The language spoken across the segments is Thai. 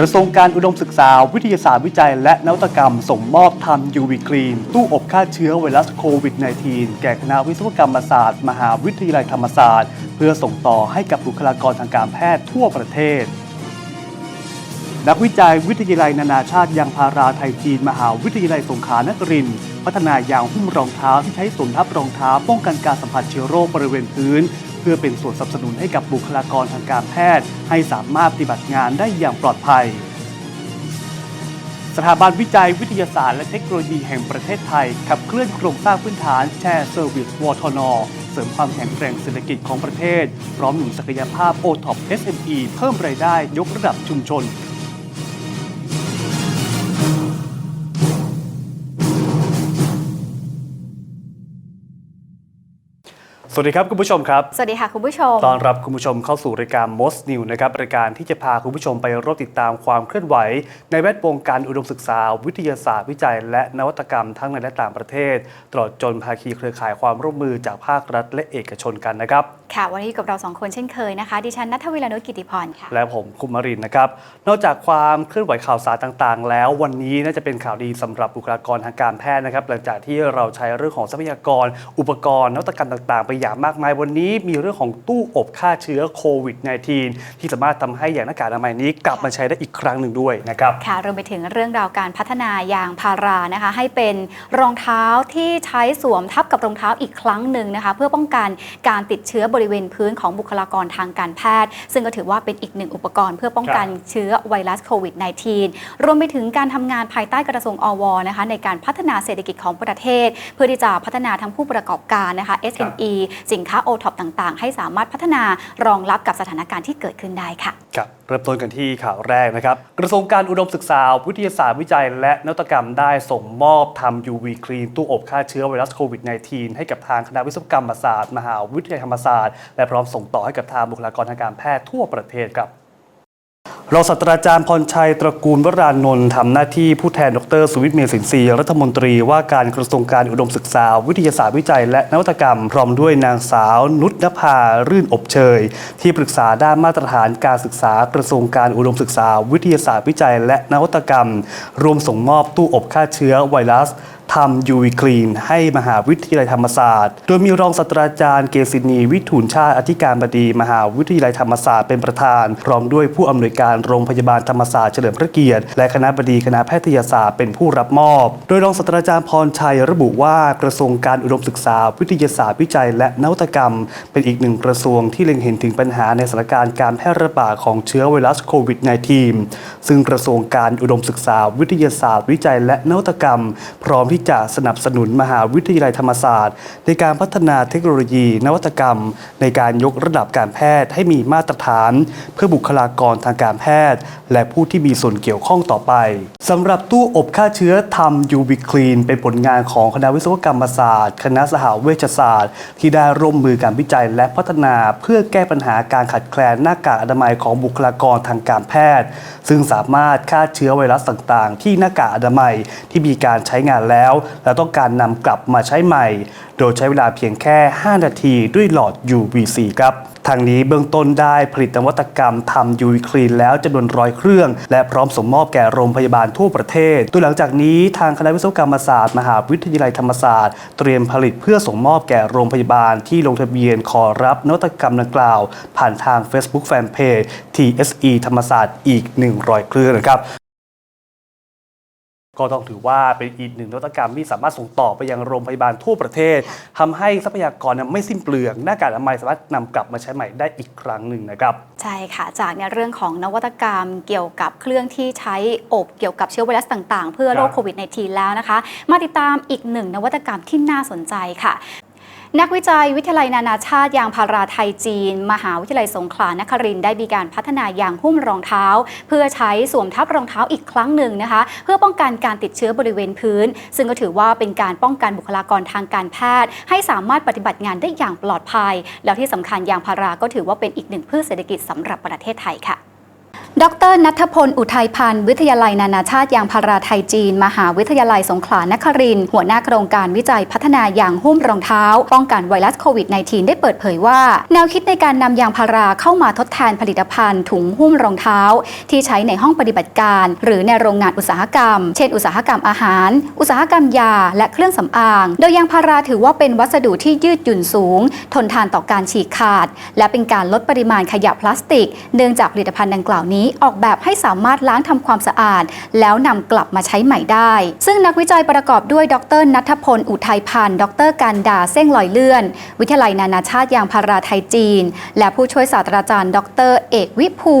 กระทรวงการอุดมศึกษา วิทยาศาสตร์วิจัย และนวัตกรรม ส่งมอบทำ UV Clean ตู้อบฆ่าเชื้อไวรัสโควิด -19 แก่คณะวิศวกรรมศาสตร์ มหาวิทยาลัยธรรมศาสตร์ เพื่อส่งต่อให้กับบุคลากรทางการแพทย์ทั่วประเทศนักวิจัยวิทยาลัยนานาชาติยางพาราไทยจีน มหาวิทยาลัยสงขลานครินพัฒนายางหุ้มรองเท้าที่ใช้สวมทับรองเท้าป้องกันการสัมผัสเชื้อโรคบริเวณพื้น พื่อเป็นส่วนสนับสนุนให้กับบุคลากรทางการแพทย์ ให้สามารถปฏิบัติงานได้อย่างปลอดภัย สถาบันวิจัยวิทยาศาสตร์และเทคโนโลยีแห่งประเทศไทย ขับเคลื่อนโครงสร้างพื้นฐานแชร์เซอร์วิสวอทนเสริมความแข็งแกร่งเศรษฐกิจของประเทศ พร้อมหนุนศักยภาพโอท็อป SME เพิ่มรายได้ยกระดับชุมชน สวัสดีครับคุณผู้ชมครับ สวัสดีค่ะคุณผู้ชมต้อนรับคุณผู้ชมเข้าสู่รายการ Most New นะครับรายการที่จะพาคุณผู้ชมไปรบติดตามความเคลื่อนไหว ในแวดวงการอุดมศึกษา วิทยาศาสตร์วิจัย และนวัตกรรมทั้งในและต่างประเทศ ตลอดจนภาคีเครือข่ายความร่วมมือจากภาครัฐและเอกชนกันนะครับค่ะ วันนี้อยู่กับเราสองคนเช่นเคยนะคะ ดิฉันนัทวิลานุชกิติพรค่ะ และผมคุมมารินนะครับ นอกจากความเคลื่อนไหวข่าวสารต่างๆ แล้ววันนี้น่าจะเป็นข่าวดีสำหรับบุคลากรทางการแพทย์นะครับ หลังจากที่เราใช้เรื่องของทรัพยากร อุปกรณ์นวัตกรรมต่างๆ ไปอย่างมากมาย วันนี้มีเรื่องของตู้อบฆ่าเชื้อโควิด -19 ที่สามารถทำให้อย่างหน้ากากอนามัยนี้กลับมาใช้ได้อีกครั้งหนึ่งด้วยนะครับ ค่ะรวมไปถึงเรื่องราวการพัฒนายางพารานะคะ ให้เป็นรองเท้าที่ใช้สวมทับกับรองเท้าอีกครั้งหนึ่งนะคะ เพื่อป้องกันการติดเชื้อบริเวณพื้นของบุคลากรทางการแพทย์ ซึ่งก็ถือว่าเป็นอีกหนึ่งอุปกรณ์เพื่อป้องกันเชื้อไวรัสโควิด -19 รวมไปถึงการทำงานภายใต้กระทรวงอวนะคะในการพัฒนาเศรษฐกิจของประเทศ เพื่อที่จะพัฒนาทั้งผู้ประกอบการนะคะ SME สินค้า o t o p ต่างๆ ให้สามารถพัฒนารองรับกับสถานการณ์ที่เกิดขึ้นได้ค่ะครับ เริ่มต้นกันที่ข่าวแรกนะครับ กระทรวงการอุดมศึกษา วิทยาศาสตร์วิจัย และนวัตกรรมได้ส่งมอบทำ UV ครีมตู้อบฆ่าเชื้อไวรัสโควิด -19 ให้กับทางคณะวิศวกรรมศาสตร์ มหาวิทยาลัยธรรมศาสตร์ และพร้อมส่งต่อให้กับทางบุคลากรทางการแพทย์ทั่วประเทศครับ รองศาสตราจารย์พรชัยตระกูลวรานนท์ทำหน้าที่ผู้แทนดรสุวิทย์เมสินทรีย์รัฐมนตรีว่าการกระทรวงการอุดมศึกษา วิทยาศาสตร์วิจัย และนวัตกรรม พร้อมด้วยนางสาวนุชนภารื่นอบเชย ที่ปรึกษาด้านมาตรฐานการศึกษากระทรวงการอุดมศึกษา วิทยาศาสตร์วิจัย และนวัตกรรม รวมส่งมอบตู้อบฆ่าเชื้อไวรัส ทำ UV Clean ให้มหาวิทยาลัยธรรมศาสตร์ โดยมีรองศาสตราจารย์เกษินีวิทูลชาติอธิการบดีมหาวิทยาลัยธรรมศาสตร์เป็นประธาน พร้อมด้วยผู้อำนวยการโรงพยาบาลธรรมศาสตร์เฉลิมพระเกียรติ และคณะบดีคณะแพทยศาสตร์เป็นผู้รับมอบ โดยรองศาสตราจารย์พรชัยระบุว่ากระทรวงการอุดมศึกษา วิทยาศาสตร์วิจัย และนวัตกรรม เป็นอีกหนึ่งกระทรวงที่เล็งเห็นถึงปัญหาในสถานการณ์การแพร่ระบาดของเชื้อไวรัสโควิด -19 ซึ่งกระทรวงการอุดมศึกษา วิทยาศาสตร์วิจัย และนวัตกรรม พร้อมที่จะสนับสนุนมหาวิทยาลัยธรรมศาสตร์ ในการพัฒนาเทคโนโลยี นวัตกรรม ในการยกระดับการแพทย์ให้มีมาตรฐาน เพื่อบุคลากรทางการแพทย์ และผู้ที่มีส่วนเกี่ยวข้องต่อไปสำหรับตู้อบฆ่าเชื้อทำ UV Clean เป็นผลงานของคณะวิศวกรรมศาสตร์ คณะสหเวชศาสตร์ ที่ได้ร่วมมือการวิจัยและพัฒนาเพื่อแก้ปัญหาการขาดแคลนหน้ากากอนามัยของบุคลากรทางการแพทย์ ซึ่งสามารถฆ่าเชื้อไวรัสต่างๆ ที่หน้ากากอนามัยที่มีการใช้งานแล้วและต้องการนำกลับมาใช้ใหม่ โดยใช้เวลาเพียงแค่ 5 นาทีด้วยหลอด UVC ครับทางนี้เบื้องต้นได้ผลิตนวัตกรรมทำ UV Clean แล้วจำนวนร้อยเครื่อง และพร้อมส่งมอบแก่โรงพยาบาลทั่วประเทศโดยหลังจากนี้ทางคณะวิศวกรรมศาสตร์ มหาวิทยาลัยธรรมศาสตร์ เตรียมผลิตเพื่อส่งมอบแก่โรงพยาบาลที่ลงทะเบียนขอรับนวัตกรรมดังกล่าว ผ่านทาง Facebook Fanpage TSE ธรรมศาสตร์อีก 100 เครื่องนะครับ ก็ต้องถือว่าเป็นอีกหนึ่งนวัตกรรมที่สามารถส่งต่อไปยังโรงพยาบาลทั่วประเทศทำให้ทรัพยากรเนี่ยไม่สิ้นเปลืองหน้ากากอนามัยสามารถนำกลับมาใช้ใหม่ได้อีกครั้งหนึ่งนะครับ ใช่ค่ะ จากในเรื่องของนวัตกรรมเกี่ยวกับเครื่องที่ใช้อบเกี่ยวกับเชื้อไวรัสต่าง ๆ เพื่อโรคครับโควิด -19 แล้วนะคะ มาติดตามอีกหนึ่งนวัตกรรมที่น่าสนใจค่ะ นักวิจัยวิทยาลัยนานาชาติยางพาราไทยจีน มหาวิทยาลัยสงขลานครินได้มีการพัฒนายางหุ้มรองเท้า เพื่อใช้สวมทับรองเท้าอีกครั้งหนึ่งนะคะ เพื่อป้องกันการติดเชื้อบริเวณพื้น ซึ่งก็ถือว่าเป็นการป้องกันบุคลากรทางการแพทย์ ให้สามารถปฏิบัติงานได้อย่างปลอดภัย แล้วที่สำคัญยางพาราก็ถือว่าเป็นอีกหนึ่งพืชเศรษฐกิจสำหรับประเทศไทยค่ะ ดรนัทพล อุทัยพันธ์ วิทยาลัยนานาชาติยางพาราไทยจีน มหาวิทยาลัยสงขลานคริน หัวหน้าโครงการวิจัยพัฒนายางหุ้มรองเท้า ป้องกันไวรัสโควิด -19 ได้เปิดเผยว่า แนวคิดในการนำยางพาราเข้ามาทดแทนผลิตภัณฑ์ ถุงหุ้มรองเท้า ที่ใช้ในห้องปฏิบัติการ หรือในโรงงานอุตสาหกรรม เช่น อุตสาหกรรมอาหาร อุตสาหกรรมยา และเครื่องสำอาง โดยยางพาราถือว่าเป็นวัสดุที่ยืดหยุ่นสูง ทนทานต่อการฉีกขาด และเป็นการลดปริมาณขยะพลาสติก เนื่องจากผลิตภัณฑ์ดังกล่าวนี้ออกแบบให้สามารถล้างทำความสะอาด แล้วนำกลับมาใช้ใหม่ได้ ซึ่งนักวิจัยประกอบด้วยดรนัทพล อุทัยพันธ์ดรการดาเส้งลอยเลื่อน วิทยาลัยนานาชาติยางพาราไทยจีน และผู้ช่วยศาสตราจารย์ ดร เอกวิภู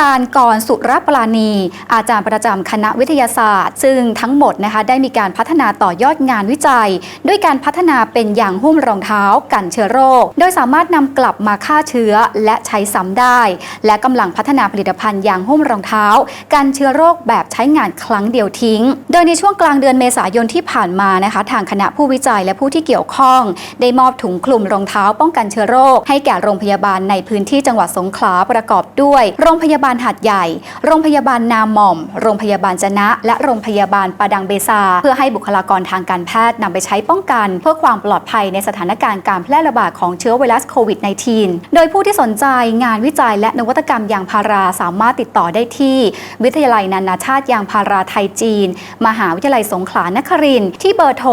การกรสุรปราณี อาจารย์ประจำคณะวิทยาศาสตร์ ซึ่งทั้งหมดนะคะได้มีการพัฒนาต่อยอดงานวิจัย ด้วยการพัฒนาเป็นยางหุ้มรองเท้า กันเชื้อโรค โดยสามารถนำกลับมาฆ่าเชื้อและใช้ซ้ำได้ และกำลังพัฒนาผลิตภัณฑ์ยางหุ้มรองเท้า กันเชื้อโรคแบบใช้งานครั้งเดียวทิ้ง โดยในช่วงกลางเดือนเมษายนที่ผ่านมานะคะทางคณะผู้วิจัยและผู้ที่เกี่ยวข้อง ได้มอบถุงคลุมรองเท้าป้องกันเชื้อโรค ให้แก่โรงพยาบาลในพื้นที่จังหวัดสงขลาประกอบด้วย โรงพยาบาลหัดใหญ่ โรงพยาบาลนาหม่อม โรงพยาบาลจนะ และโรงพยาบาลปาดังเบซา เพื่อให้บุคลากรทางการแพทย์นำไปใช้ป้องกัน เพื่อความปลอดภัยในสถานการณ์การแพร่ระบาดของเชื้อไวรัสโควิด -19 โดยผู้ที่สนใจงานวิจัยและนวัตกรรมยางพาราสามารถติดต่อได้ที่ วิทยาลัยนานาชาติยางพาราไทยจีน มหาวิทยาลัยสงขลานครินที่เบอร์โทร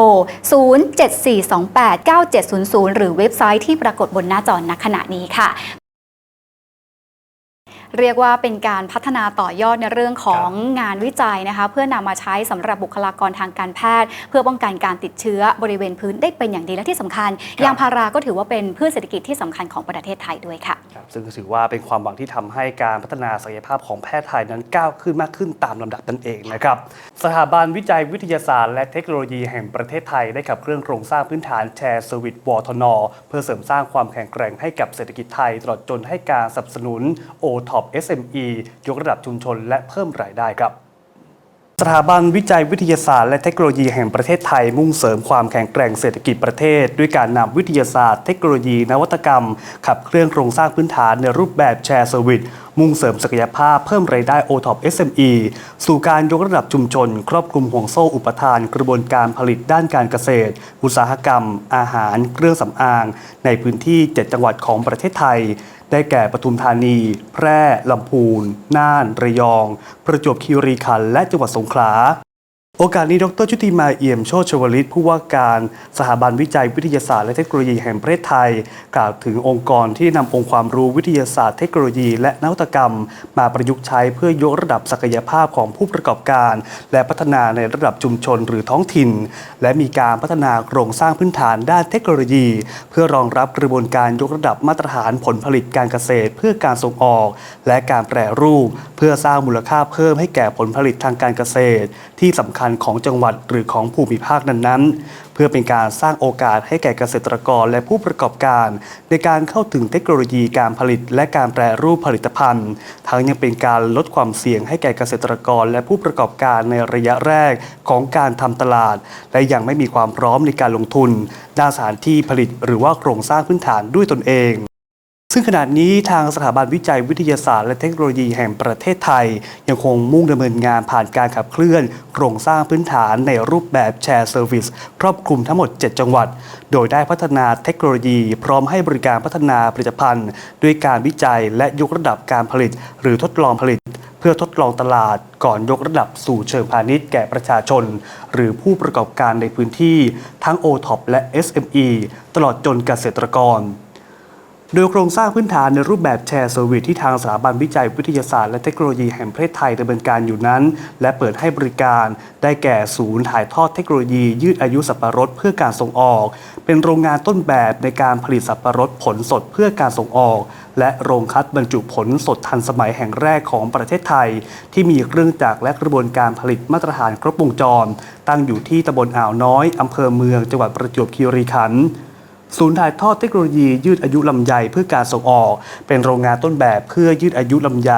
074289700 หรือเว็บไซต์ที่ปรากฏบนหน้าจอณขณะนี้ค่ะ เรียกว่าเป็นการพัฒนาต่อยอดในเรื่องของงานวิจัยนะคะ เพื่อนำมาใช้สำหรับบุคลากรทางการแพทย์ เพื่อป้องกันการติดเชื้อบริเวณพื้นได้เป็นอย่างดีและที่สำคัญครับยางพาราก็ถือว่าเป็นพืชเศรษฐกิจที่สำคัญของประเทศไทยด้วยค่ะครับซึ่งก็ถือว่าเป็นความหวังที่ทำให้การพัฒนาศักยภาพของแพทย์ไทยนั้นก้าวขึ้นมากขึ้นตามลำดับนั่นเองนะครับสถาบันวิจัยวิทยาศาสตร์และเทคโนโลยีแห่งประเทศไทยได้ขับเคลื่อนโครงสร้างพื้นฐานแชร์เซอร์วิสวทน เพื่อเสริมสร้างความแข็งแกร่งให้กับเศรษฐกิจไทยตลอดจนให้การสนับสนุนอบ SME ยกระดับชุมชนและเพิ่มรายได้ครับสถาบันวิจัยวิทยาศาสตร์และเทคโนโลยีแห่งประเทศไทยมุ่งเสริมความแข็งแกร่งเศรษฐกิจประเทศ ด้วยการนำวิทยาศาสตร์ เทคโนโลยี นวัตกรรม ขับเคลื่อนโครงสร้างพื้นฐานในรูปแบบแชร์เซอร์วิส มุ่งเสริมศักยภาพเพิ่มรายได้ O-TOP SME สู่การยกระดับชุมชน ครอบคลุมห่วงโซ่อุปทานกระบวนการผลิตด้านการเกษตร อุตสาหกรรม อาหาร เครื่องสำอาง ในพื้นที่ 7 จังหวัดของประเทศไทย ได้แก่ปทุมธานี แพร่ลำพูน น่าน ระยอง ประจวบคีรีขันธ์และจังหวัดสงขลา โอกาสนี้ ดรชุติมาเอี่ยมโชชวลิต ผู้ว่าการสถาบันวิจัยวิทยาศาสตร์และเทคโนโลยีแห่งประเทศไทย กล่าวถึงองค์กรที่นำองค์ความรู้วิทยาศาสตร์เทคโนโลยี และนวัตกรรม มาประยุกต์ใช้เพื่อยกระดับศักยภาพของผู้ประกอบการ และพัฒนาในระดับชุมชนหรือท้องถิ่น และมีการพัฒนาโครงสร้างพื้นฐานด้านเทคโนโลยี เพื่อรองรับกระบวนการยกระดับมาตรฐานผลผลิตการเกษตร เพื่อการส่งออก และการแปรรูป เพื่อสร้างมูลค่าเพิ่มให้แก่ผลผลิตทางการเกษตร ที่สำคัญของจังหวัดหรือของภูมิภาคนั้นๆ เพื่อเป็นการสร้างโอกาสให้แก่เกษตรกรและผู้ประกอบการ ในการเข้าถึงเทคโนโลยีการผลิตและการแปรรูปผลิตภัณฑ์ ทั้งยังเป็นการลดความเสี่ยงให้แก่เกษตรกรและผู้ประกอบการในระยะแรกของการทำตลาด และยังไม่มีความพร้อมในการลงทุนด้านสถานที่ผลิตหรือว่าโครงสร้างพื้นฐานด้วยตนเอง ซึ่งขณะนี้ทางสถาบันวิจัยวิทยาศาสตร์ และเทคโนโลยีแห่งประเทศไทย ยังคงมุ่งดำเนินงานผ่านการขับเคลื่อน โครงสร้างพื้นฐานในรูปแบบแชร์เซอร์วิสครอบคลุมทั้งหมด 7 จังหวัด โดยได้พัฒนาเทคโนโลยี พร้อมให้บริการพัฒนาผลิตภัณฑ์ ด้วยการวิจัยและยกระดับการผลิต หรือทดลองผลิต เพื่อทดลองตลาดก่อนยกระดับสู่เชิงพาณิชย์แก่ประชาชน หรือผู้ประกอบการในพื้นที่ ทั้ง O-TOP และ SME ตลอดจนเกษตรกร โดยโครงสร้างพื้นฐานในรูปแบบแชร์เซอร์วิสที่ทางสถาบันวิจัยวิทยาศาสตร์และเทคโนโลยีแห่งประเทศไทยดำเนินการอยู่นั้น และเปิดให้บริการ ได้แก่ศูนย์ถ่ายทอดเทคโนโลยียืดอายุสับปะรดเพื่อการส่งออก เป็นโรงงานต้นแบบในการผลิตสับปะรดผลสดเพื่อการส่งออก และโรงคัดบรรจุผลสดทันสมัยแห่งแรกของประเทศไทย ที่มีเครื่องจักรและกระบวนการผลิตมาตรฐานครบวงจร ตั้งอยู่ที่ตำบลอ่าวน้อยอำเภอเมืองจังหวัดประจวบคีรีขันธ์ ศูนย์ถ่ายทอดเทคโนโลยียืดอายุลำไยเพื่อการส่งออก เป็นโรงงานต้นแบบเพื่อยืดอายุลำไย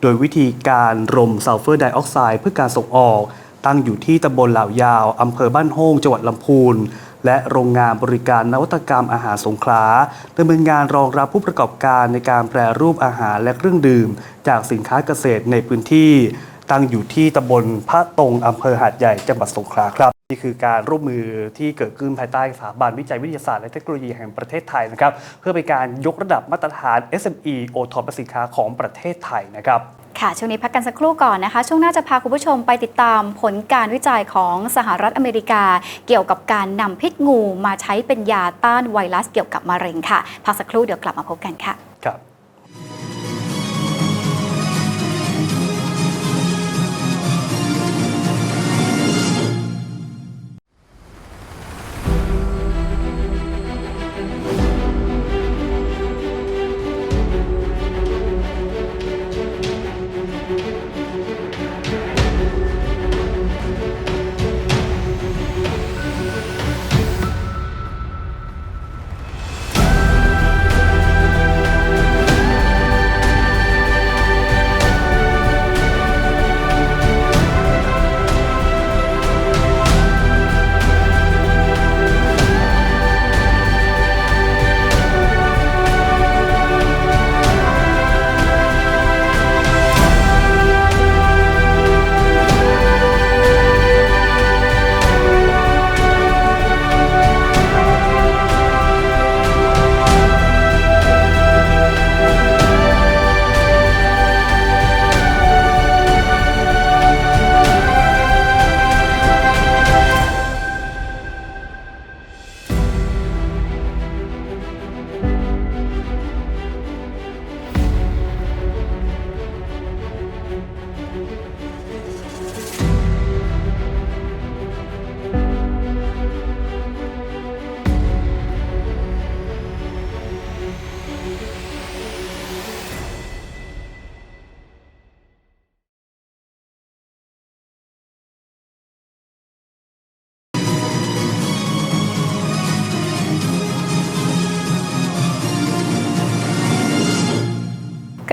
โดยวิธีการรมซัลเฟอร์ไดออกไซด์เพื่อการส่งออก ตั้งอยู่ที่ตำบลเหล่ายาวอำเภอบ้านโฮงจังหวัดลำพูน และโรงงานบริการนวัตกรรมอาหารสงขลาดำเนินงานรองรับผู้ประกอบการในการแปรรูปอาหารและเครื่องดื่ม จากสินค้าเกษตรในพื้นที่ ตั้งอยู่ที่ตำบลพระตรงอำเภอหาดใหญ่จังหวัดสงขลาครับ นี่คือการร่วมมือที่เกิดขึ้นภายใต้สถาบันวิจัยวิทยาศาสตร์และเทคโนโลยีแห่งประเทศไทยนะครับเพื่อเป็นการยกระดับมาตรฐาน SME o t o p สินค้าของประเทศไทยนะครับค่ะช่วงนี้พักกันสักครู่ก่อนนะคะ ช่วงหน้าจะพาคุณผู้ชมไปติดตามผลการวิจัยของสหรัฐอเมริกา เกี่ยวกับการนำพิษงูมาใช้เป็นยาต้านไวรัสเกี่ยวกับมะเร็งค่ะพักสักครู่เดี๋ยวกลับมาพบกันค่ะ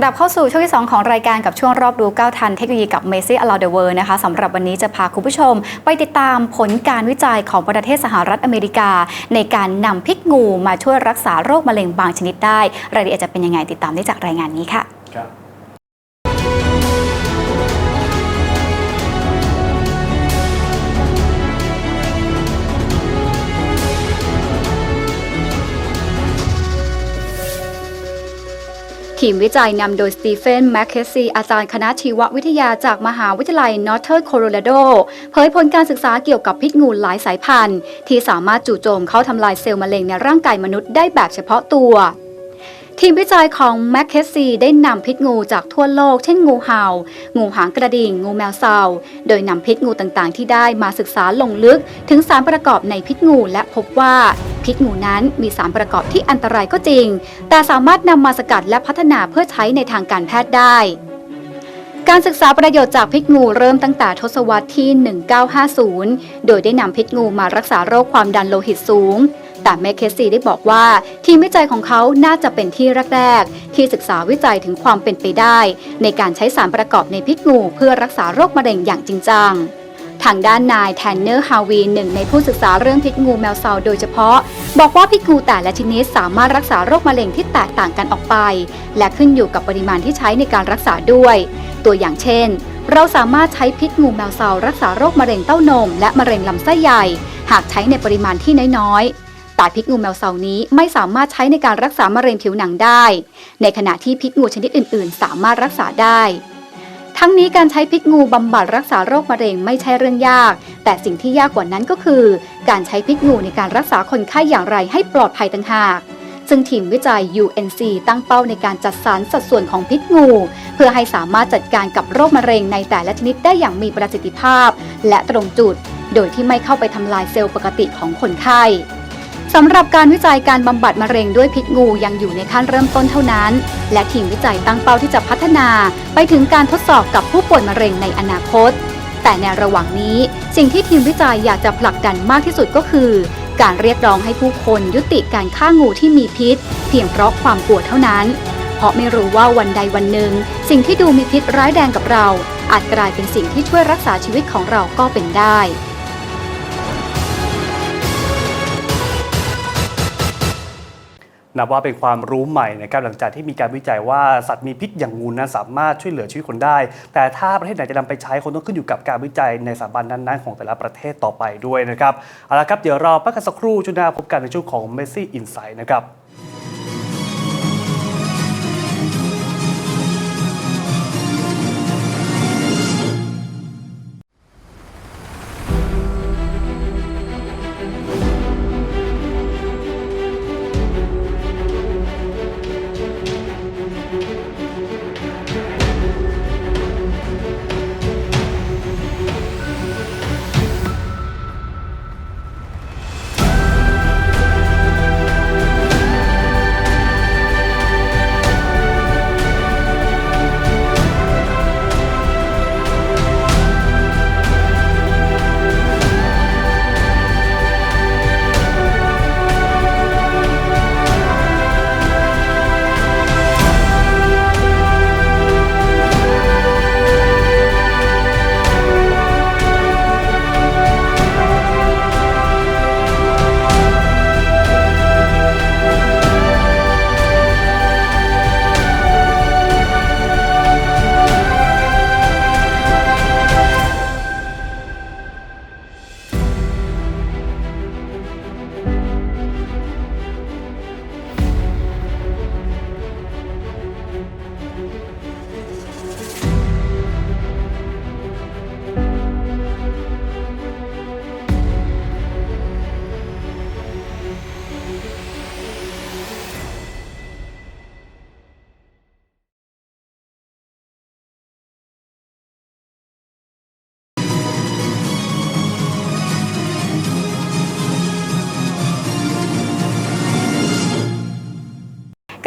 ลับเข้าสู่ช่วงที่ 2 ของรายการกับช่วงรอบดูก้าวทันเทคโนโลยีกับ m e s s y Around the World นะคะสำหรับวันนี้จะพาคุณผู้ชม ไปติดตามผลการวิจัยของประเทศสหรัฐอเมริกา ในการนำพิษงูมาช่วยรักษาโรคมะเร็งบางชนิดได้ รายละเอียดจะเป็นยังไงติดตามได้จากรายงานนี้ค่ะ ทีมวิจัยนำโดยสตีเฟนแมคเคซีอาจารย์คณะชีววิทยาจากมหาวิทยาลัยนอร์เทอร์โคโลราโดเผยผลการศึกษาเกี่ยวกับพิษงูหลายสายพันธุ์ ที่สามารถจู่โจมเข้าทำลายเซลล์มะเร็งในร่างกายมนุษย์ได้แบบเฉพาะตัว ทีมวิจัยของแมคเคซีได้นำพิษงูจากทั่วโลก เช่นงูเห่า งูหางกระดิ่ง งูแมวเซาโดยนำพิษงูต่างๆ ที่ได้มาศึกษาลงลึก ถึงสารประกอบในพิษงูและพบว่าพิษงูนั้นมีสารประกอบที่อันตรายก็จริง แต่สามารถนำมาสกัดและพัฒนาเพื่อใช้ในทางการแพทย์ได้การศึกษาประโยชน์จากพิษงูเริ่มตั้งแต่ทศวรรษที่ 1950 โดยได้นำพิษงูมารักษาโรคความดันโลหิตสูง แต่แมคเคสซีได้บอกว่า ทีมวิจัยของเขาน่าจะเป็นที่แรกๆที่ศึกษาวิจัยถึงความเป็นไปได้ ในการใช้สารประกอบในพิษงูเพื่อรักษาโรคมะเร็งอย่างจริงจังทางด้านนายแทนเนอร์ฮาวีหนึ่งในผู้ศึกษาเรื่องพิษงูแมวเซาโดยเฉพาะ บอกว่าพิษงูแต่ละชนิดสามารถรักษาโรคมะเร็งที่แตกต่างกันออกไป และขึ้นอยู่กับปริมาณที่ใช้ในการรักษาด้วย ตัวอย่างเช่น เราสามารถใช้พิษงูแมวเซารักษาโรคมะเร็งเต้านม และมะเร็งลำไส้ใหญ่ หากใช้ในปริมาณที่น้อยๆ แต่พิษงูแมวเซานี้ไม่สามารถใช้ในการรักษามะเร็งผิวหนังได้ ในขณะที่พิษงูชนิดอื่น ๆ สามารถรักษาได้ ทั้งนี้การใช้พิษงูบำบัดรักษาโรคมะเร็งไม่ใช่เรื่องยาก แต่สิ่งที่ยากกว่านั้นก็คือ การใช้พิษงูในการรักษาคนไข้อย่างไรให้ปลอดภัยต่างหากซึ่งทีมวิจัย UNC ตั้งเป้าในการจัดสรรสัดส่วนของพิษงู เพื่อให้สามารถจัดการกับโรคมะเร็งในแต่ละชนิดได้อย่างมีประสิทธิภาพ และตรงจุด โดยที่ไม่เข้าไปทำลายเซลล์ปกติของคนไข้ สำหรับการวิจัยการบำบัดมะเร็งด้วยพิษงูยังอยู่ในขั้นเริ่มต้นเท่านั้น และทีมวิจัยตั้งเป้าที่จะพัฒนาไปถึงการทดสอบกับผู้ป่วยมะเร็งในอนาคต แต่ในระหว่างนี้สิ่งที่ทีมวิจัยอยากจะผลักดันมากที่สุดก็คือ การเรียกร้องให้ผู้คนยุติการฆ่างูที่มีพิษ เพียงเพราะความกลัวเท่านั้น เพราะไม่รู้ว่าวันใดวันหนึ่ง สิ่งที่ดูมีพิษร้ายแรงกับเรา อาจกลายเป็นสิ่งที่ช่วยรักษาชีวิตของเราก็เป็นได้ นับว่าเป็นความรู้ใหม่นะครับหลังจากที่มีการวิจัยว่าสัตว์มีพิษอย่างงูนั้นสามารถช่วยเหลือชีวิตคนได้ แต่ถ้าประเทศไหนจะนำไปใช้คงต้องขึ้นอยู่กับการวิจัยในสถาบันนั้นๆของแต่ละประเทศต่อไปด้วยนะครับเอาละครับเดี๋ยวเราพักกันสักครู่ช่วงหน้าพบกันในช่วงของ Messi Insight นะครับ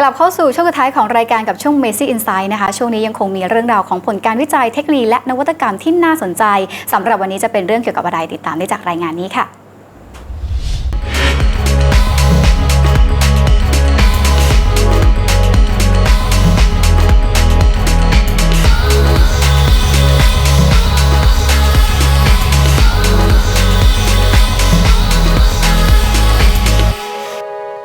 กลับเข้าสู่ช่วงสุดท้ายของรายการกับช่วง Messi Insight นะคะ ช่วงนี้ยังคงมีเรื่องราวของผลการวิจัยเทคโนโลยีและนวัตกรรมที่น่าสนใจสำหรับวันนี้จะเป็นเรื่องเกี่ยวกับอะไรติดตามได้จากรายงานนี้ค่ะ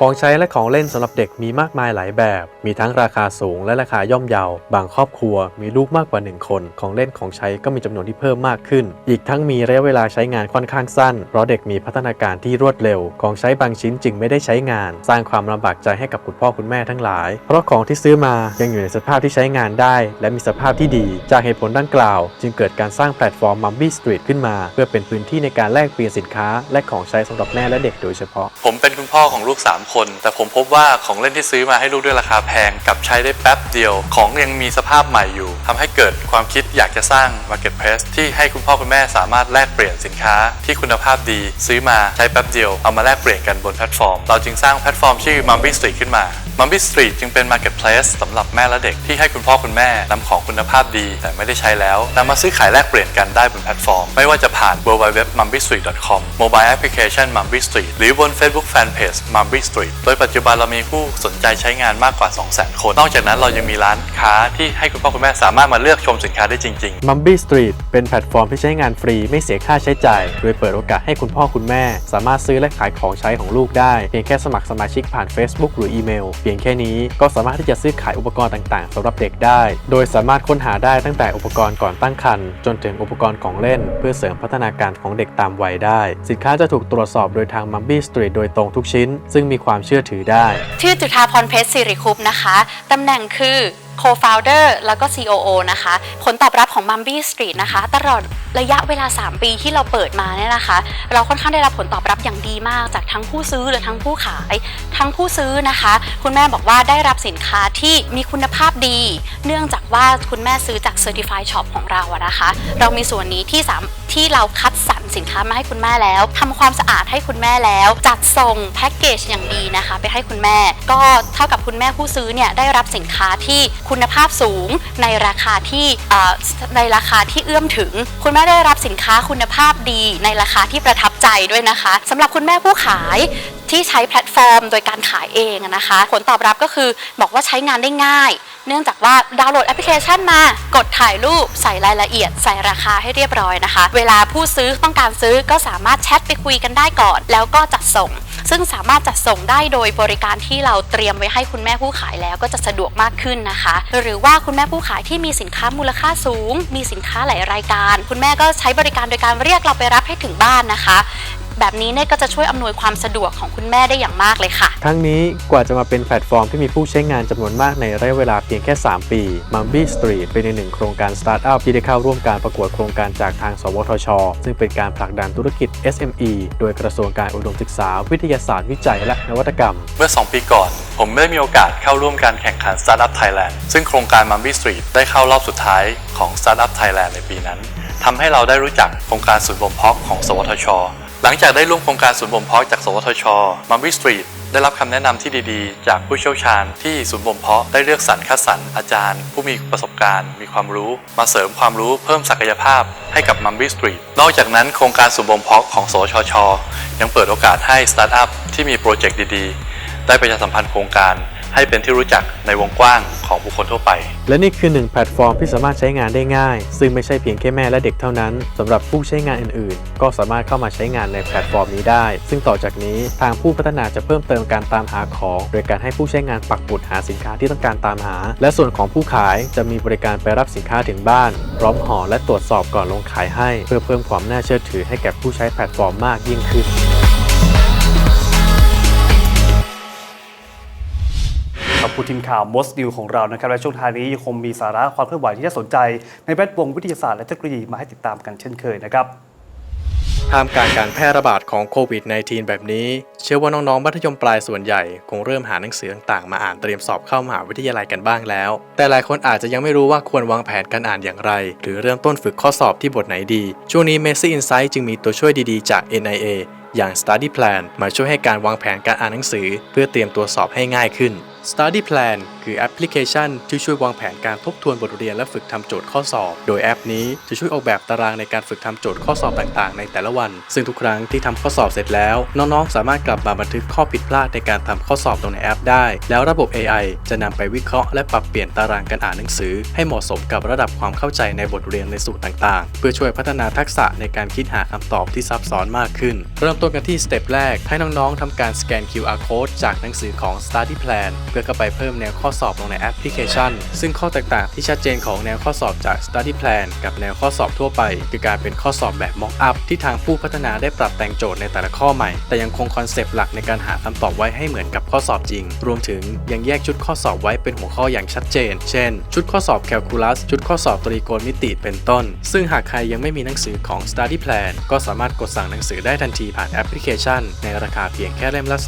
ของใช้และของเล่นสำหรับเด็กมีมากมายหลายแบบ มีทั้งราคาสูงและราคาย่อมเยา บางครอบครัวมีลูกมากกว่า 1 คน ของเล่นของใช้ก็มีจำนวนที่เพิ่มมากขึ้น อีกทั้งมีระยะเวลาใช้งานค่อนข้างสั้น เพราะเด็กมีพัฒนาการที่รวดเร็ว ของใช้บางชิ้นจึงไม่ได้ใช้งาน สร้างความลำบากใจให้กับคุณพ่อคุณแม่ทั้งหลาย เพราะของที่ซื้อมายังอยู่ในสภาพที่ใช้งานได้ และมีสภาพที่ดี จากเหตุผลดังกล่าว จึงเกิดการสร้างแพลตฟอร์ม m u m b y Street ขึ้นมา เพื่อเป็นพื้นที่ในการแลกเปลี่ยนสินค้า และของใช้สำหรับแม่และเด็กโดยเฉพาะ ผมเป็นคุณพ่อของลูก3คน แต่ผมพบว่าของเล่นที่ซื้อมาให้ลูกด้วยราคาแพงกับใช้ได้แป๊บเดียว ของยังมีสภาพใหม่อยู่ทำให้เกิดความคิดอยากจะสร้าง Marketplace ที่ให้คุณพ่อคุณแม่สามารถแลกเปลี่ยนสินค้า ที่คุณภาพดีซื้อมาใช้แป๊บเดียวเอามาแลกเปลี่ยนกันบนแพลตฟอร์ม เราจึงสร้างแพลตฟอร์มชื่อ m u m b y Street ขึ้นมา m u m b y Street จึงเป็น Marketplace สสำหรับแม่และเด็กที่ให้คุณพ่อคุณแม่นำของคุณภาพดี แต่ไม่ได้ใช้แล้วนำมาซื้อขายแลกเปลี่ยนกันได้บนแพลตฟอร์ม ไม่ว่าจะผ่าน www.mumbystreet.com Mobile Application m u m b y Street หรือบน Facebook Fanpage m u m b y Street โดยปัจจุบันเรามีผู้สนใจใช้งานมากกว่า 200,000 คน นอกจากนั้นเรายังมีร้านค้าที่ให้คุณพ่อคุณแม่สามารถมาเลือกชมสินค้าได้จริงๆ m u m b y Street เป็นแพลตฟอร์มที่ใช้งานฟรีไม่เสียค่าใช้จ่าย โดยเปิดโอกาสให้คุณพ่อคุณแม่ สามารถซื้อและขายของใช้ของลูกได้เพียงแค่สมัครสมาชิกผ่าน Facebook หรืออีเมลพียงแค่นี้ก็สามารถที่จะซื้อขายอุปกรณ์ต่างๆสำหรับเด็กได้ โดยสามารถค้นหาได้ตั้งแต่อุปกรณ์ก่อนตั้งครรภ์จนถึงอุปกรณ์ของเล่น เพื่อเสริมพัฒนาการของเด็กตามวัยได้ สินค้าจะถูกตรวจสอบโดยทางมัมบี้สตรีทโดยตรงทุกชิ้น ซึ่งมีความเชื่อถือได้ ชื่อจุฑาพรเพชรสิริคุปนะคะตำแหน่งคือ co-founder แล้วก็ COO นะคะ ผลตอบรับของ m u m b y Street นะคะ ตลอดระยะเวลา 3 ปีที่เราเปิดมาเนี่ยนะคะ เราค่อนข้างได้รับผลตอบรับอย่างดีมากจากทั้งผู้ซื้อและทั้งผู้ขาย ทั้งผู้ซื้อนะคะ คุณแม่บอกว่าได้รับสินค้าที่มีคุณภาพดี เนื่องจากว่าคุณแม่ซื้อจาก Certified Shop ของเราอะนะคะ เรามีส่วนนี้ที่สามที่เราคัดสรรสินค้ามาให้คุณแม่แล้วทำความสะอาดให้คุณแม่แล้ว จัดส่งแพ็กเกจอย่างดีนะคะ ไปให้คุณแม่ ก็เท่ากับคุณแม่ผู้ซื้อเนี่ยได้รับสินค้าที่คุณภาพสูงในราคาที่ในราคาที่เอื้อมถึง คุณแม่ได้รับสินค้าคุณภาพดีในราคาที่ประทับใจด้วยนะคะสำหรับคุณแม่ผู้ขายที่ใช้แพลตฟอร์มโดยการขายเองนะคะ ผลตอบรับก็คือบอกว่าใช้งานได้ง่าย เนื่องจากว่าดาวน์โหลดแอปพลิเคชันมา กดถ่ายรูปใส่รายละเอียด ใส่ราคาให้เรียบร้อยนะคะ เวลาผู้ซื้อต้องการซื้อก็สามารถแชทไปคุยกันได้ก่อน แล้วก็จัดส่ง ซึ่งสามารถจัดส่งได้โดยบริการที่เราเตรียมไว้ให้คุณแม่ผู้ขายแล้วก็จะสะดวกมากขึ้นนะคะ หรือว่าคุณแม่ผู้ขายที่มีสินค้ามูลค่าสูง มีสินค้าหลายรายการ คุณแม่ก็ใช้บริการโดยการเรียกเราไปรับให้ถึงบ้านนะคะ แบบนี้เนี่ยก็จะช่วยอำนวยความสะดวกของคุณแม่ได้อย่างมากเลยค่ะ ทั้งนี้กว่าจะมาเป็นแพลตฟอร์มที่มีผู้ใช้งานจำนวนมากในระยะเวลาเพียงแค่ 3 ปี m u m b y Street เป็นอีกหนึ่งโครงการสตาร์ทอัพที่ได้เข้าร่วมการประกวดโครงการจากทาง สวทช ซึ่งเป็นการผลักดันธุรกิจ SME โดยกระทรวงการอุดมศึกษา วิทยาศาสตร์วิจัยและนวัตกรรม เมื่อ 2 ปีก่อน ผมได้มีโอกาสเข้าร่วมการแข่งขัน Startup Thailand ซึ่งโครงการ m u m b y Street ได้เข้ารอบสุดท้ายของ Startup Thailand ในปีนั้นทำให้เราได้รู้จักโครงการศูนย์บ่มเพาะของ สวทช หลังจากได้ร่วมโครงการศูนย์บ่มเพาะจากสวทช m u m b y Street ได้รับคำแนะนำที่ดีๆ จากผู้เชี่ยวชาญที่ศูนย์บ่มเพาะได้เลือกสรรคัดสรรอาจารย์ ผู้มีประสบการณ์ มีความรู้ มาเสริมความรู้เพิ่มศักยภาพให้กับ m u m b y Street นอกจากนั้นโครงการศูนย์บ่มเพาะของสวทชยังเปิดโอกาสให้สตาร์ทอัพที่มีโปรเจกต์ดีๆ ได้ประชาสัมพันธ์โครงการ ให้เป็นที่รู้จักในวงกว้างของบุคคลทั่วไป และนี่คือหนึ่งแพลตฟอร์มที่สามารถใช้งานได้ง่าย ซึ่งไม่ใช่เพียงแค่แม่และเด็กเท่านั้นสำหรับผู้ใช้งานอื่นๆ ก็สามารถเข้ามาใช้งานในแพลตฟอร์มนี้ได้ ซึ่งต่อจากนี้ทางผู้พัฒนาจะเพิ่มเติมการตามหาของ โดยการให้ผู้ใช้งานปักหมุดหาสินค้าที่ต้องการตามหา และส่วนของผู้ขายจะมีบริการไปรับสินค้าถึงบ้าน พร้อมห่อและตรวจสอบก่อนลงขายให้ เพื่อเพิ่มความน่าเชื่อถือให้แก่ผู้ใช้แพลตฟอร์มมากยิ่งขึ้น คุณทีมข่าว Most New ของเรานะครับและช่วงท้ายนี้ยังคงมีสาระความเคลื่อนไหวที่น่าสนใจในแวดวงวิทยาศาสตร์และเทคโนโลยีมาให้ติดตามกันเช่นเคยนะครับท่ามกลางการแพร่ระบาดของโควิด -19 แบบนี้ เชื่อว่าน้องๆ มัธยมปลายส่วนใหญ่ คงเริ่มหาหนังสือต่างๆ มาอ่านเตรียมสอบเข้ามหาวิทยาลัยกันบ้างแล้ว แต่หลายคนอาจจะยังไม่รู้ว่าควรวางแผนการอ่านอย่างไร หรือเริ่มต้นฝึกข้อสอบที่บทไหนดี ช่วงนี้ Messi Insight จึงมีตัวช่วยดีๆ จาก NIA อย่าง Study Plan มาช่วยให้การวางแผนการอ่านหนังสือ เพื่อเตรียมตัวสอบให้ง่ายขึ้น Study Plan คือแอปพลิเคชันที่ช่วยวางแผนการทบทวนบทเรียนและฝึกทำโจทย์ข้อสอบ โดยแอปนี้จะช่วยออกแบบตารางในการฝึกทำโจทย์ข้อสอบต่างๆ ในแต่ละวัน ซึ่งทุกครั้งที่ทำข้อสอบเสร็จแล้ว น้องๆ สามารถกลับมาบันทึกข้อผิดพลาดในการทำข้อสอบลงในแอปได้ แล้วระบบ AI จะนำไปวิเคราะห์และปรับเปลี่ยนตารางการอ่านหนังสือ ให้เหมาะสมกับระดับความเข้าใจในบทเรียนในสูตรต่างๆ เพื่อช่วยพัฒนาทักษะในการคิดหาคำตอบที่ซับซ้อนมากขึ้น เริ่มต้นกันที่สเต็ปแรกให้น้องๆทำการสแกน QR code จากหนังสือของ Study Plan พื่อเข้าไปเพิ่มแนวข้อสอบลงในแอปพลิเคชัน ซึ่งข้อแตกต่างที่ชัดเจนของแนวข้อสอบจาก Study Plan กับแนวข้อสอบทั่วไป คือการเป็นข้อสอบแบบ Mock up ที่ทางผู้พัฒนาได้ปรับแต่งโจทย์ในแต่ละข้อใหม่ แต่ยังคงคอนเซปต์หลักในการหาคำตอบไว้ให้เหมือนกับข้อสอบจริง รวมถึงยังแยกชุดข้อสอบไว้เป็นหัวข้ออย่างชัดเจน เช่น ชุดข้อสอบแคลคูลัส ชุดข้อสอบตรีโกณมิติ เป็นต้น ซึ่งหากใครยังไม่มีหนังสือของ Study Plan ก็สามารถกดสั่งหนังสือได้ทันทีผ่านแอปพลิเคชัน ในราคาเพียงแค่เล่มละ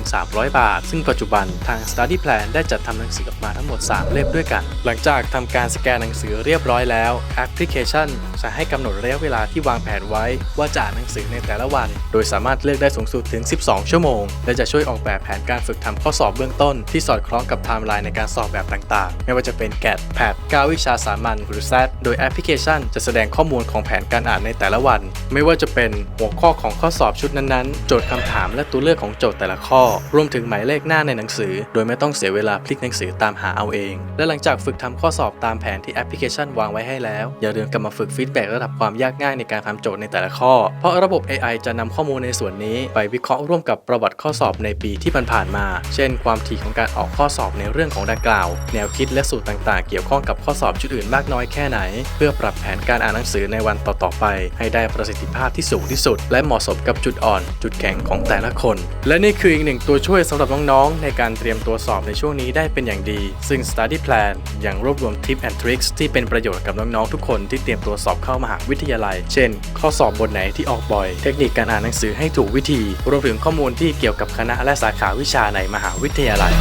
200-300 บาท ซึ่งปัจจุบันทาง Study Plan ได้จัดทำหนังสือออกมาทั้งหมด 3 เล่มด้วยกัน หลังจากทำการสแกนหนังสือเรียบร้อยแล้วแอปพลิเคชัน จะให้กำหนดระยะเวลาที่วางแผนไว้ ว่าจะอ่านหนังสือในแต่ละวัน โดยสามารถเลือกได้สูงสุดถึง 12 ชั่วโมง และจะช่วยออกแบบแผนการฝึกทำข้อสอบเบื้องต้น ที่สอดคล้องกับไทม์ไลน์ในการสอบแบบต่างๆ ไม่ว่าจะเป็น GAT PAT 9วิชาสามัญหรือ SAT โดยแอปพลิเคชัน จะแสดงข้อมูลของแผนการอ่านในแต่ละวัน ไม่ว่าจะเป็นหัวข้อของข้อสอบชุดนั้นๆ โจทย์คำถามและตัวเลือกของโจทย์แต่ละข้อ รวมถึงหมายเลขหน้าในหนังสือ โดยไม่ต้องเสียเวลาพลิกหนังสือตามหาเอาเอง และหลังจากฝึกทำข้อสอบตามแผนที่แอปพลิเคชันวางไว้ให้แล้ว อย่าลืมกลับมาฝึกฟีดแบ็กระดับความยากง่ายในการทำโจทย์ในแต่ละข้อ เพราะระบบ AI จะนำข้อมูลในส่วนนี้ไปวิเคราะห์ร่วมกับประวัติข้อสอบในปีที่ผ่านๆมา เช่น ความถี่ของการออกข้อสอบในเรื่องของดังกล่าว แนวคิดและสูตรต่างๆ เกี่ยวข้องกับข้อสอบชุดอื่นมากน้อยแค่ไหน เพื่อปรับแผนการอ่านหนังสือในวันต่อๆไป ให้ได้ประสิทธิภาพที่สูงที่สุด และเหมาะสมกับจุดอ่อน จุดแข็งของแต่ละคน และนี่คืออีกหนึ่งตัวช่วยสำหรับน้องๆในการเตรียมตัวสอบในช่วงนี้ได้เป็นอย่างดี ซึ่ง Study Plan ยังรวบรวมทิปแอนทริคส์ที่เป็นประโยชน์กับน้องๆทุกคนที่เตรียมตัวสอบเข้ามหาวิทยาลัย เช่น ข้อสอบบทไหนที่ออกบ่อย เทคนิคการอ่านหนังสือให้ถูกวิธี รวมถึงข้อมูลที่เกี่ยวกับคณะและสาขาวิชาในมหาวิทยาลัย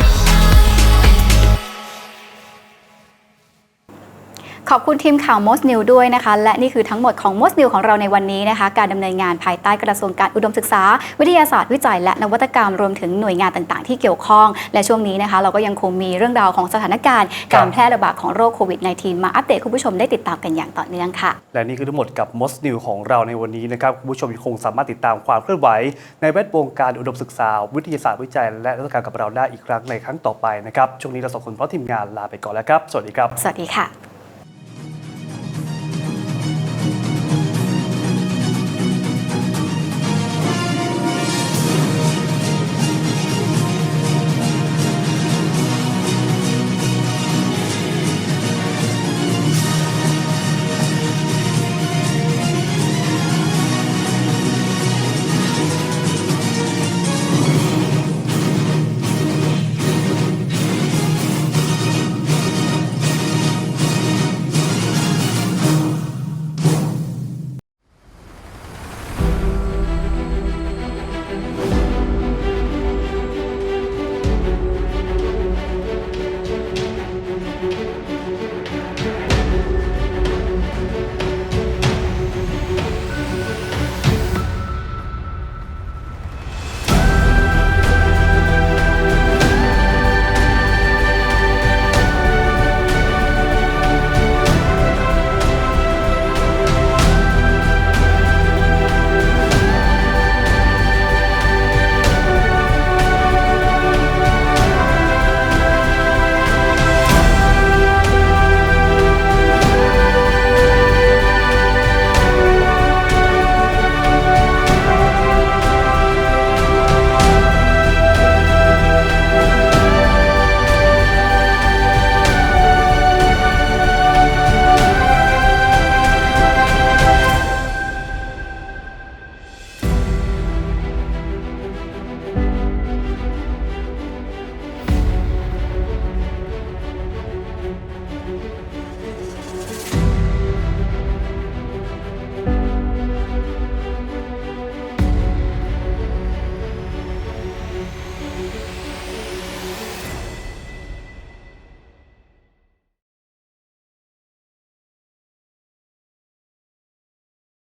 ขอบคุณทีมข่าว Most New ด้วยนะคะ และนี่คือทั้งหมดของ Most New ของเราในวันนี้นะคะ การดำเนินงานภายใต้กระทรวงการอุดมศึกษา วิทยาศาสตร์วิจัย และนวัตกรรมรวมถึงหน่วยงานต่างๆ ที่เกี่ยวข้อง และช่วงนี้นะคะ เราก็ยังคงมีเรื่องราวของสถานการณ์ การแพร่ระบาดของโรคโควิด -19 มาอัปเดตคุณผู้ชมได้ติดตามกันอย่างต่อเนื่องค่ะ และนี่คือทั้งหมดกับ Most New ของเราในวันนี้นะครับคุณผู้ชมยังคงสามารถติดตามความเคลื่อนไหว ในแวดวงการอุดมศึกษา วิทยาศาสตร์วิจัย และนวัตกรรมกับเราได้อีกครั้งในครั้งต่อไปนะครับช่วงนี้เราสองคนพร้อมทีมงานลาไปก่อนแล้วครับ สวัสดีครับ สวัสดีค่ะ